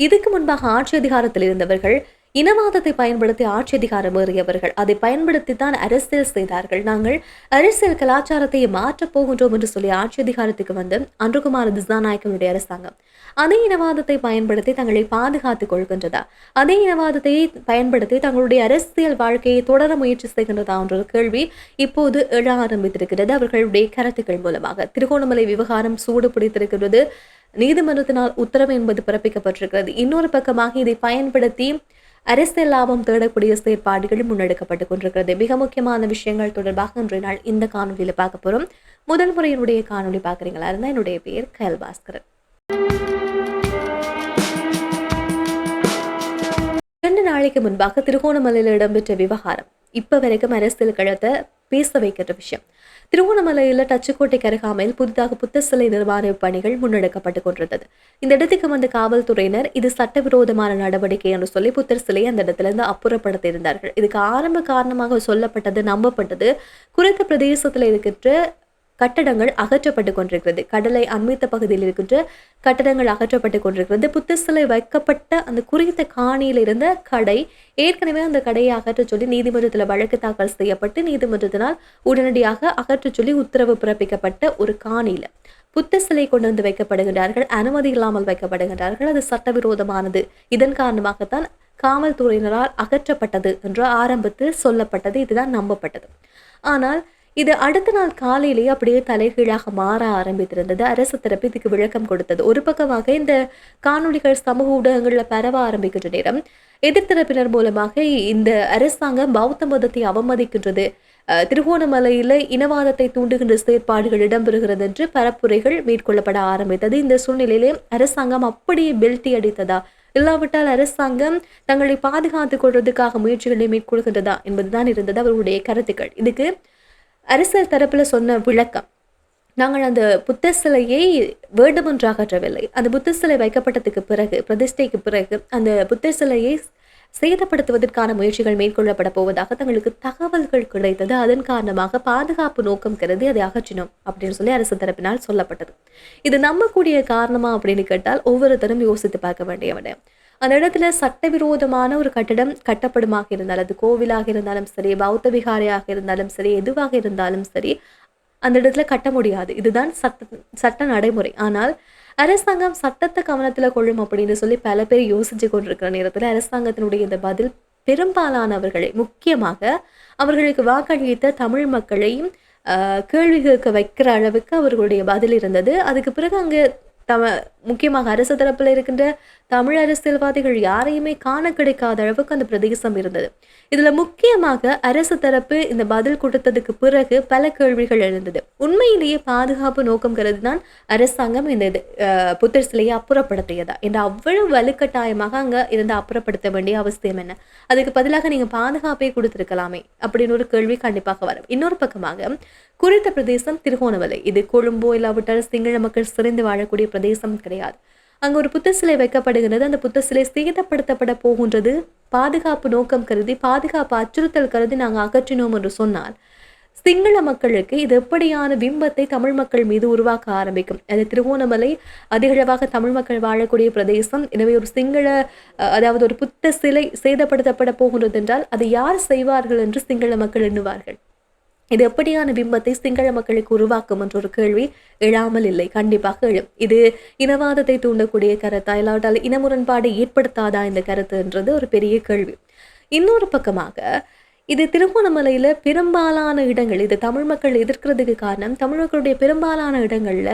இதுக்கு முன்பாக ஆட்சி அதிகாரத்தில் இருந்தவர்கள் இனவாதத்தை பயன்படுத்தி ஆட்சி அதிகாரம் ஏறியவர்கள் அதை பயன்படுத்தி தான் அரசியல் செய்தார்கள். நாங்கள் அரசியல் கலாச்சாரத்தை மாற்றப் போகின்றோம் என்று சொல்லி ஆட்சி அதிகாரத்துக்கு வந்து அன்றுகுமார் திசாநாயக்கனுடைய அரசாங்கம் அதே இனவாதத்தை பயன்படுத்தி தங்களை பாதுகாத்துக் கொள்கின்றதா? அதே இனவாதத்தை பயன்படுத்தி தங்களுடைய அரசியல் வாழ்க்கையை தொடர முயற்சி செய்கின்றதா என்ற கேள்வி இப்போது எழ ஆரம்பித்திருக்கிறது. அவர்களுடைய கருத்துக்கள் மூலமாக திருகோணமலை விவகாரம் சூடு பிடித்திருக்கிறது. நீதிமன்றத்தினால் உத்தரவு என்பது பிறப்பிக்கப்பட்டிருக்கிறது. இன்னொரு பக்கமாக இதை பயன்படுத்தி அரசியல் லாபம் தேடக்கூடிய செயற்பாடுகள் முன்னெடுக்கப்பட்டு கொண்டிருக்கிறது. மிக முக்கியமான விஷயங்கள் தொடர்பாக இன்றைய நாள் இந்த காணொலியில் பார்க்க போறோம். முதல் முறை என்னுடைய காணொலி பார்க்குறீங்களா இருந்தால் என்னுடைய பேர் கயல் பாஸ்கரன். ரெண்டு நாளைக்கு முன்பாக திருகோணமலையில் இடம்பெற்ற விவகாரம் இப்ப வரைக்கும் அரசியல் கழகத்தை பேச வைக்கிற விஷயம். திருகோணமலையில் டச்சுக்கோட்டை அருகாமையில் புதிதாக புத்த சிலை நிர்மாண பணிகள் முன்னெடுக்கப்பட்டு கொண்டிருந்தது. இந்த இடத்துக்கு வந்த காவல்துறையினர் இது சட்டவிரோதமான நடவடிக்கை என்று சொல்லி புத்தர் சிலையை அந்த இடத்திலிருந்து அப்புறப்படுத்தியிருந்தார்கள். இருந்தார்கள் இதுக்கு ஆரம்ப காரணமாக சொல்லப்பட்டது நம்பப்பட்டது குறித்த பிரதேசத்தில் இருக்கின்ற கட்டடங்கள் அகற்றப்பட்டு கொண்டிருக்கிறது. கடலை அண்மித்த பகுதியில் இருக்கின்ற கட்டடங்கள் அகற்றப்பட்டு கொண்டிருக்கிறது. புத்த சிலை வைக்கப்பட்ட அந்த குறித்த காணியில் இருந்த கடை ஏற்கனவே அந்த கடையை அகற்ற சொல்லி நீதிமன்றத்தில் வழக்கு தாக்கல் செய்யப்பட்டு நீதிமன்றத்தினால் உடனடியாக அகற்ற சொல்லி உத்தரவு பிறப்பிக்கப்பட்ட ஒரு காணியில் புத்த சிலை கொண்டு வந்து வைக்கப்படுகின்றார்கள். அனுமதி இல்லாமல் வைக்கப்படுகின்றார்கள். அது சட்டவிரோதமானது. இதன் காரணமாகத்தான் காவல்துறையினரால் அகற்றப்பட்டது என்று ஆரம்பத்தில் சொல்லப்பட்டது. இதுதான் நம்பப்பட்டது. ஆனால் இது அடுத்த நாள் காலையிலேயே அப்படியே தலைகீழாக மாற ஆரம்பித்திருந்தது. அரசு தரப்பு இதுக்கு விளக்கம் கொடுத்தது. ஒரு பக்கமாக இந்த காணொளிகள் சமூக ஊடகங்களில் பரவ ஆரம்பிக்கின்ற நேரம் எதிர்த்தரப்பினர் மூலமாக இந்த அரசாங்கம் பௌத்த மதத்தை அவமதிக்கின்றது. திருகோணமலையில் இனவாதத்தை தூண்டுகின்ற செயற்பாடுகள் இடம்பெறுகிறது என்று பரப்புரைகள் மேற்கொள்ளப்பட ஆரம்பித்தது. இந்த சூழ்நிலையிலே அரசாங்கம் அப்படியே பெல்ட்டி அடித்ததா? இல்லாவிட்டால் அரசாங்கம் தங்களை பாதுகாத்துக் கொள்வதற்காக முயற்சிகளை மேற்கொள்கின்றதா என்பதுதான் இருந்தது. அவர்களுடைய கருத்துக்கள். இதுக்கு அரசர் தரப்பில் சொன்ன விளக்கம் நாங்கள் அந்த புத்த சிலையை வேண்டுமென்று அகற்றவில்லை அந்த புத்த சிலை வைக்கப்பட்டதுக்கு பிறகு பிரதிஷ்டைக்கு பிறகு அந்த புத்த சிலையை சேதப்படுத்துவதற்கான முயற்சிகள் மேற்கொள்ளப்பட போவதாக தங்களுக்கு தகவல்கள் கிடைத்தது. அதன் காரணமாக பாதுகாப்பு நோக்கம் கருதி அதை அகற்றினோம் அப்படின்னு சொல்லி அரசு தரப்பினால் சொல்லப்பட்டது. இது நம்பக்கூடிய காரணமா அப்படின்னு கேட்டால் ஒவ்வொருத்தரும் யோசித்து பார்க்க வேண்டிய விடயம். அந்த இடத்துல சட்டவிரோதமான ஒரு கட்டிடம் கட்டப்படுமாக இருந்தால் அது கோவிலாக இருந்தாலும் சரி பௌத்த விகாரையாக இருந்தாலும் சரி எதுவாக இருந்தாலும் சரி அந்த இடத்துல கட்ட முடியாது. இதுதான் சட்ட சட்ட நடைமுறை. ஆனால் அரசாங்கம் சட்டத்தை கவனத்தில் கொள்ளும் அப்படின்னு சொல்லி பல பேர் யோசிச்சு கொண்டிருக்கிற நேரத்தில் அரசாங்கத்தினுடைய இந்த பதில் பெரும்பாலானவர்களை முக்கியமாக அவர்களுக்கு வாக்களித்த தமிழ் மக்களையும் கேள்வி கேட்க வைக்கிற அளவுக்கு அவர்களுடைய பதில் இருந்தது. அதுக்கு பிறகு அங்கே தம முக்கியமாக அரசு தரப்புல இருக்கின்ற தமிழ் அரசியல்வாதிகள் யாரையுமே காண கிடைக்காத அளவுக்கு அந்த பிரதேசம் இருந்தது. இதுல முக்கியமாக அரசு தரப்பு இந்த பதில் கொடுத்ததுக்கு பிறகு பல கேள்விகள் எழுந்தது. உண்மையிலேயே பாதுகாப்பு நோக்கம் கருதி தான் அரசாங்கம் இந்த இது புத்தர் சிலையை அப்புறப்படுத்தியதா? என்ற அவ்வளவு வலுக்கட்டாயமாக அங்க இருந்து அப்புறப்படுத்த வேண்டிய அவசியம் என்ன? அதுக்கு பதிலாக நீங்க பாதுகாப்பே கொடுத்திருக்கலாமே அப்படின்னு ஒரு கேள்வி கண்டிப்பாக வரும். இன்னொரு பக்கமாக குறித்த பிரதேசம் திருகோணமலை. இது கொழும்போ இல்லாவிட்டால் சிங்கள மக்கள் சிறைந்து வாழக்கூடிய பிரதேசம் கிடையாது. அங்க ஒரு புத்த சிலை வைக்கப்படுகிறது. அந்த புத்த சிலை சேதப்படுத்தப்பட போகின்றது. பாதுகாப்பு நோக்கம் கருதி பாதுகாப்பு அச்சுறுத்தல் கருதி நாங்கள் அகற்றினோம் என்று சொன்னால் சிங்கள மக்களுக்கு இது எப்படியான பிம்பத்தை தமிழ் மக்கள் மீது உருவாக்க ஆரம்பிக்கும்? அது திருகோணமலை அதிகளவாக தமிழ் மக்கள் வாழக்கூடிய பிரதேசம். எனவே ஒரு சிங்கள அதாவது ஒரு புத்த சிலை சேதப்படுத்தப்பட போகின்றது என்றால் அதை யார் செய்வார்கள் என்று சிங்கள மக்கள் எண்ணுவார்கள்? இது எப்படியான பிம்பத்தை சிங்கள மக்களுக்கு உருவாக்கும் என்ற ஒரு கேள்வி எழாமல் இல்லை. கண்டிப்பாக எழும் இது இனவாதத்தை தூண்டக்கூடிய கருத்தா? இல்லாவிட்டால் இன முரண்பாடு ஏற்படுத்தாதா இந்த கருத்துன்றது ஒரு பெரிய கேள்வி. இன்னொரு பக்கமாக இது திருகோணமலையில் பெரும்பாலான இடங்கள் இது தமிழ் மக்கள் எதிர்க்கிறதுக்கு காரணம். தமிழ் மக்களுடைய பெரும்பாலான இடங்களில்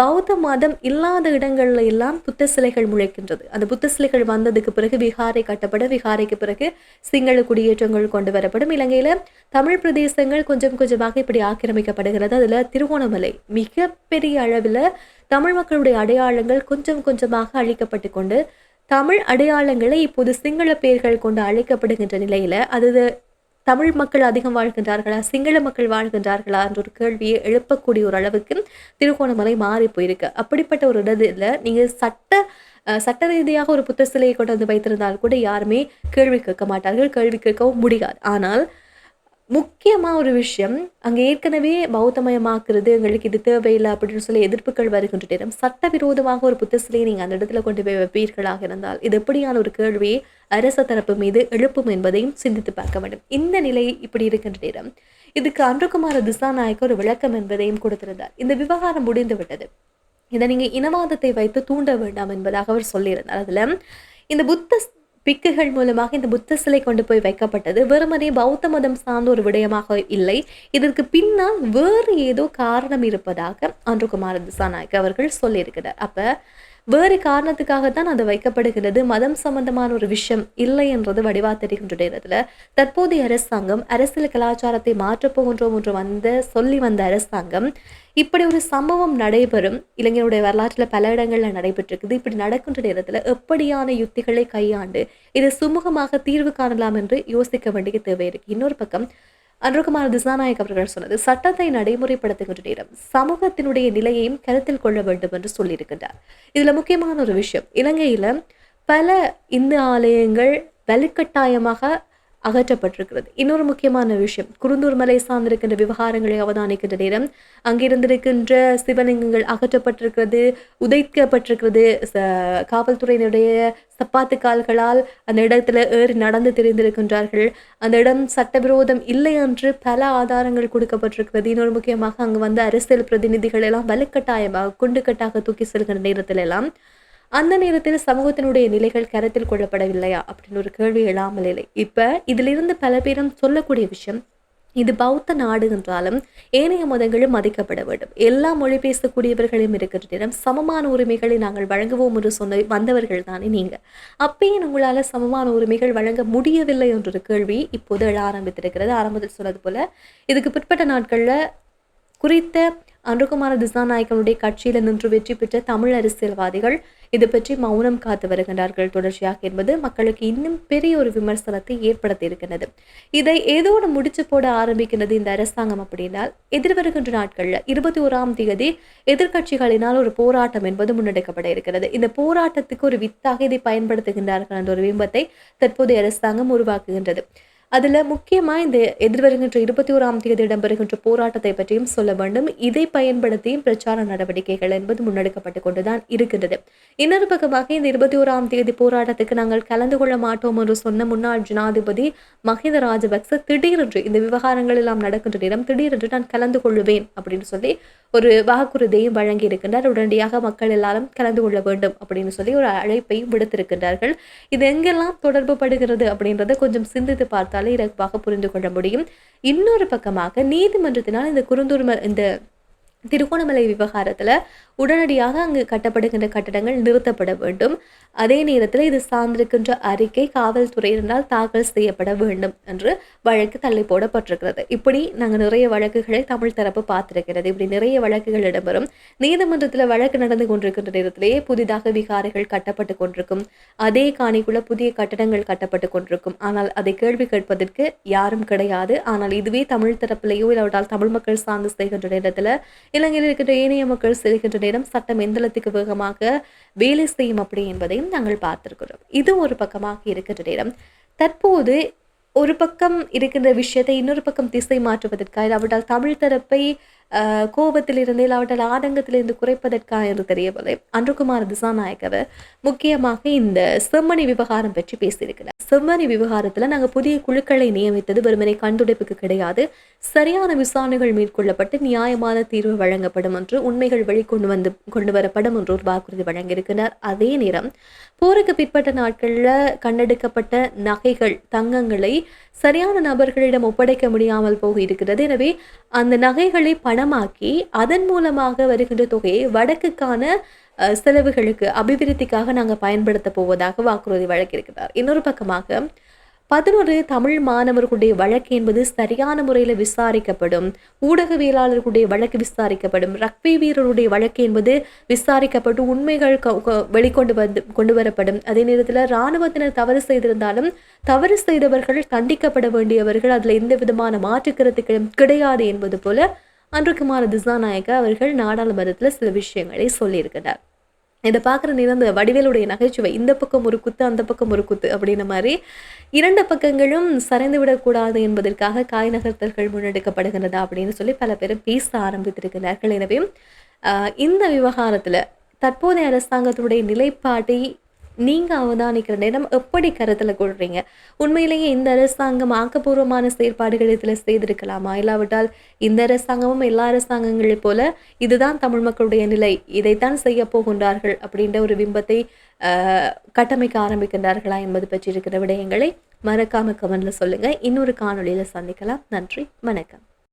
பௌத்த மதம் இல்லாத இடங்கள்ல எல்லாம் புத்த சிலைகள் முளைக்கின்றது. அந்த புத்த சிலைகள் வந்ததுக்கு பிறகு விகாரை கட்டப்பட விகாரைக்கு பிறகு சிங்கள குடியேற்றங்கள் கொண்டு வரப்படும். இலங்கையில் தமிழ் பிரதேசங்கள் கொஞ்சம் கொஞ்சமாக இப்படி ஆக்கிரமிக்கப்படுகிறது. அதில் திருகோணமலை மிகப்பெரிய அளவில் தமிழ் மக்களுடைய அடையாளங்கள் கொஞ்சம் கொஞ்சமாக அழிக்கப்பட்டு கொண்டு தமிழ் அடையாளங்களை இப்போது சிங்கள பெயர்கள் கொண்டு அழைக்கப்படுகின்ற நிலையில் அது தமிழ் மக்கள் அதிகம் வாழ்கின்றார்களா? சிங்கள மக்கள் வாழ்கின்றார்களா? என்ற ஒரு கேள்வியை எழுப்பக்கூடிய ஒரு அளவுக்கு திருகோணமலை மாறி போயிருக்கு. அப்படிப்பட்ட ஒரு இடத்துல நீங்க சட்ட சட்ட ரீதியாக ஒரு புத்த சிலையை கொண்டு வந்து வைத்திருந்தால் கூட யாருமே கேள்வி கேட்க மாட்டார்கள் கேள்வி கேட்கவும் முடியாது. ஆனால் முக்கியமாக ஒரு விஷயம் அங்கே ஏற்கனவே பௌத்தமயமாக்குறது எங்களுக்கு இது தேவையில்லை அப்படின்னு சொல்லி எதிர்ப்புகள் வருகின்ற நேரம் சட்டவிரோதமாக ஒரு புத்த சிலையை நீங்கள் அந்த இடத்துல கொண்டு போய் வைப்பீர்களாக இருந்தால் இது எப்படியான ஒரு கேள்வியை அரச தரப்பு மீது எழுப்பும் என்பதையும் சிந்தித்து பார்க்க வேண்டும். இந்த நிலை இப்படி இருக்கின்ற நேரம் இதுக்கு அன்றுகுமார திசாநாயக்க ஒரு விளக்கம் என்பதையும் கொடுத்திருந்தார். இந்த விவகாரம் முடிந்து விட்டது. இதை நீங்கள் இனவாதத்தை வைத்து தூண்ட வேண்டாம் என்பதாக அவர் சொல்லியிருந்தார். அதில் இந்த புத்த பிக்குகள் மூலமாக இந்த புத்த சிலை கொண்டு போய் வைக்கப்பட்டது. வெறுமனே பௌத்த மதம் சார்ந்த ஒரு விடயமாக இல்லை. இதற்கு பின்னால் வேறு ஏதோ காரணம் இருப்பதாக அன்றுகுமார திசாநாயக் அவர்கள் சொல்லியிருக்கிறார். அப்ப வேறு காரணத்துக்காகத்தான் அது வைக்கப்படுகிறது. மதம் சம்பந்தமான ஒரு விஷயம் இல்லை என்றது வடிவா தெரிகின்ற நேரத்தில் தற்போதைய அரசாங்கம் அரசியல் கலாச்சாரத்தை மாற்றப் போகின்றோம் என்று வந்த சொல்லி வந்த அரசாங்கம் இப்படி ஒரு சம்பவம் நடைபெறும். இளைஞருடைய வரலாற்றில் பல இடங்களில் நடைபெற்றிருக்குது. இப்படி நடக்கின்ற நேரத்தில் எப்படியான யுத்திகளை கையாண்டு இதை சுமூகமாக தீர்வு காணலாம் என்று யோசிக்க வேண்டிய தேவை இருக்கு. இன்னொரு பக்கம் அன்றுகுமார் திசாநாயக் அவர்கள் சொன்னது சட்டத்தை நடைமுறைப்படுத்துகின்ற நேரம் சமூகத்தினுடைய நிலையையும் கருத்தில் கொள்ள வேண்டும் என்று சொல்லியிருக்கின்றார். இதுல முக்கியமான ஒரு விஷயம் இலங்கையில பல இந்து ஆலயங்கள் வலுக்கட்டாயமாக அகற்றப்பட்டிருக்கிறது. இன்னொரு முக்கியமான விஷயம் குருந்தூர் மலை சார்ந்திருக்கின்ற விவகாரங்களை அவதானிக்கின்ற நேரம் அங்கிருந்திருக்கின்ற சிவலிங்கங்கள் அகற்றப்பட்டிருக்கிறது உதைக்கப்பட்டிருக்கிறது. ச- காவல்துறையினுடைய சப்பாத்து கால்களால் அந்த இடத்துல ஏறி நடந்து தெரிந்திருக்கின்றார்கள். அந்த இடம் சட்டவிரோதம் இல்லை என்று பல ஆதாரங்கள் கொடுக்கப்பட்டிருக்கிறது. இன்னொரு முக்கியமாக அங்கு வந்த அரசியல் பிரதிநிதிகள் எல்லாம் வலுக்கட்டாயமாக குண்டுக்கட்டாக தூக்கி செல்கின்ற நேரத்தில் எல்லாம் அந்த நேரத்தில் சமூகத்தினுடைய நிலைகள் கருத்தில் கொள்ளப்படவில்லையா அப்படின்னு ஒரு கேள்வி எழாமல் இல்லை. இப்போ இதிலிருந்து பல பேரும் சொல்லக்கூடிய விஷயம் இது பௌத்த நாடு என்றாலும் ஏனைய மதங்களும் மதிக்கப்பட வேண்டும். எல்லா மொழி பேசக்கூடியவர்களும் இருக்கிற நேரம் சமமான உரிமைகளை நாங்கள் வழங்குவோம் என்று சொன்ன வந்தவர்கள் தானே நீங்கள் அப்பயும் உங்களால் சமமான உரிமைகள் வழங்க முடியவில்லை என்ற ஒரு கேள்வி இப்போது எழ ஆரம்பித்திருக்கிறது. ஆரம்பத்தில் சொன்னது போல் இதுக்கு பிற்பட்ட நாட்களில் குறித்த அன்றுகுமார திசாநாயக்கனுடைய கட்சியில் நின்று வெற்றி பெற்ற தமிழ் அரசியல்வாதிகள் இது பற்றி மௌனம் காத்து வருகின்றார்கள். தொடர்ச்சியாக என்பது மக்களுக்கு இன்னும் பெரிய ஒரு விமர்சனத்தை ஏற்படுத்தி இருக்கின்றது. இதை ஏதோடு முடிச்சு போட ஆரம்பிக்கிறது இந்த அரசாங்கம் அப்படின்னால் எதிர்வருகின்ற நாட்களில் இருபத்தி ஓராம் தேதி எதிர்க்கட்சிகளினால் ஒரு போராட்டம் என்பது முன்னெடுக்கப்பட இருக்கிறது. இந்த போராட்டத்துக்கு ஒரு வித்தாக இதை பயன்படுத்துகின்றார்கள் என்ற ஒரு பிம்பத்தை தற்போதைய அரசாங்கம் உருவாக்குகின்றது. அதில் முக்கியமாக இந்த எதிர்வருகின்ற இருபத்தி ஓராம் தேதி இடம்பெறுகின்ற போராட்டத்தை பற்றியும் சொல்ல வேண்டும். இதை பயன்படுத்தியும் பிரச்சார நடவடிக்கைகள் என்பது முன்னெடுக்கப்பட்டு கொண்டுதான் இருக்கின்றது. இன்னொரு பக்கமாக இந்த இருபத்தி ஓராம் தேதி போராட்டத்துக்கு நாங்கள் கலந்து கொள்ள மாட்டோம் என்று சொன்ன முன்னாள் ஜனாதிபதி மஹிந்த ராஜபக்ச திடீரென்று இந்த விவகாரங்கள் எல்லாம் நடக்கின்ற நேரம் திடீரென்று நான் கலந்து கொள்ளுவேன் அப்படின்னு சொல்லி ஒரு வாக்குறுதியையும் வழங்கியிருக்கின்றார். உடனடியாக மக்கள் எல்லாரும் கலந்து கொள்ள வேண்டும் அப்படின்னு சொல்லி ஒரு அழைப்பையும் விடுத்திருக்கின்றார்கள். இது எங்கெல்லாம் தொடர்பு படுகிறது அப்படின்றத கொஞ்சம் சிந்தித்து பார்த்தாலே இலகுவாக புரிந்து கொள்ள முடியும். இன்னொரு பக்கமாக நீதிமன்றத்தினால் இந்த குறுந்தூர்ம இந்த திருகோணமலை விவகாரத்தில் உடனடியாக அங்கு கட்டப்படுகின்ற கட்டடங்கள் நிறுத்தப்பட வேண்டும். அதே நேரத்தில் இது சார்ந்திருக்கின்ற அறிக்கை காவல்துறையினரால் தாக்கல் செய்யப்பட வேண்டும் என்று வழக்கு தள்ளி போடப்பட்டிருக்கிறது. இப்படி நாங்கள் நிறைய வழக்குகளை தமிழ் தரப்பு பார்த்திருக்கிறது. இப்படி நிறைய வழக்குகள் இடம்பெறும். நீதிமன்றத்தில் வழக்கு நடந்து கொண்டிருக்கின்ற நேரத்திலேயே புதிதாக விகாரைகள் கட்டப்பட்டு கொண்டிருக்கும். அதே காணிக்குள்ள புதிய கட்டடங்கள் கட்டப்பட்டு கொண்டிருக்கும். ஆனால் அதை கேள்வி கேட்பதற்கு யாரும் கிடையாது. ஆனால் இதுவே தமிழ் தரப்பிலேயோ இல்லாவிட்டால் தமிழ் மக்கள் சார்ந்து செய்கின்ற நேரத்தில் இலங்கையில் இருக்கின்ற ஏனைய மக்கள் செல்கின்ற நேரம் சட்டம் எந்தளத்துக்கு வேகமாக வேலை செய்யும் அப்படி என்பதையும் நாங்கள் பார்த்திருக்கிறோம். இது ஒரு பக்கமாக இருக்கின்ற நேரம். தற்போது ஒரு பக்கம் இருக்கின்ற விஷயத்தை இன்னொரு பக்கம் திசை மாற்றுவதற்காக இல்லாவிட்டால் தமிழ் தரப்பை கோபத்திலிருந்து இல்லாவிட்டால் ஆதங்கத்திலிருந்து குறைப்பதற்காக என்று தெரியவில்லை. அன்றுகுமார் திசாநாயக்கவர் முக்கியமாக இந்த செம்மணி விவகாரம் பற்றி பேசியிருக்கிறார். செம்மணி விவகாரத்தில் நாங்க புதிய குழுக்களை நியமித்தது வெறுமனை கண்துடைப்புக்கு கிடையாது. சரியான விசாரணைகள் மேற்கொள்ளப்பட்டு நியாயமான தீர்வு வழங்கப்படும் என்று உண்மைகள் வெளிக்கொண்டு வந்து கொண்டு வரப்படும் என்று ஒரு வாக்குறுதி வழங்கியிருக்கிறார். அதே நேரம் போருக்கு பிற்பட்ட நாட்களில் கண்டெடுக்கப்பட்ட நகைகள் தங்கங்களை சரியான நபர்களிடம் ஒப்படைக்க முடியாமல் போக இருக்கிறது எனவே அந்த நகைகளை பணமாக்கி அதன் மூலமாக வருகின்ற தொகையை வடக்குக்கான செலவுகளுக்கு அபிவிருத்திக்காக நாங்கள் பயன்படுத்த போவதாக வாக்குறுதி வழங்கியிருக்கிறார். இன்னொரு பக்கமாக பதினொரு தமிழ் மாணவர்களுடைய வழக்கு என்பது சரியான முறையில் விசாரிக்கப்படும். ஊடகவியலாளர்களுடைய வழக்கு விசாரிக்கப்படும். ரக்பி வீரருடைய வழக்கு என்பது விசாரிக்கப்பட்டு உண்மைகள் வெளிக்கொண்டு வந்து கொண்டு வரப்படும். அதே நேரத்தில் இராணுவத்தினர் தவறு செய்திருந்தாலும் தவறு செய்தவர்கள் தண்டிக்கப்பட வேண்டியவர்கள் அதில் எந்த விதமான மாற்றுக்கருத்துக்களும் கிடையாது என்பது போல அன்றுகுமார் திசாநாயக்க அவர்கள் நாடாளுமன்றத்தில் சில விஷயங்களை சொல்லியிருக்கிறார். இதை பார்க்குற நேரம் அந்த வடிவேலுடைய நகைச்சுவை இந்த பக்கம் ஒரு குத்து அந்த பக்கம் ஒரு குத்து அப்படின்ன மாதிரி இரண்டு பக்கங்களும் சரிந்து விடக்கூடாது என்பதற்காக காய் நகர்த்தல்கள் முன்னெடுக்கப்படுகிறதா அப்படின்னு சொல்லி பல பேர் பேச ஆரம்பித்திருக்கிறார்கள். எனவே இந்த விவகாரத்தில் தற்போதைய அரசாங்கத்தினுடைய நிலைப்பாட்டை நீங்கள் அவதானிக்கிற நேரம் எப்படி கருத்தில் கொள்றீங்க? உண்மையிலேயே இந்த அரசாங்கம் ஆக்கப்பூர்வமான செயற்பாடுகள் இதில் செய்திருக்கலாமா? இல்லாவிட்டால் இந்த அரசாங்கமும் எல்லா அரசாங்கங்களைப் போல இதுதான் தமிழ் மக்களுடைய நிலை இதைத்தான் செய்ய போகின்றார்கள் அப்படின்ற ஒரு பிம்பத்தை கட்டமைக்க ஆரம்பிக்கின்றார்களா என்பது பற்றி இருக்கிற விடயங்களை மறக்காம கமெண்ட்ல சொல்லுங்க. இன்னொரு காணொலியில் சந்திக்கலாம். நன்றி. வணக்கம்.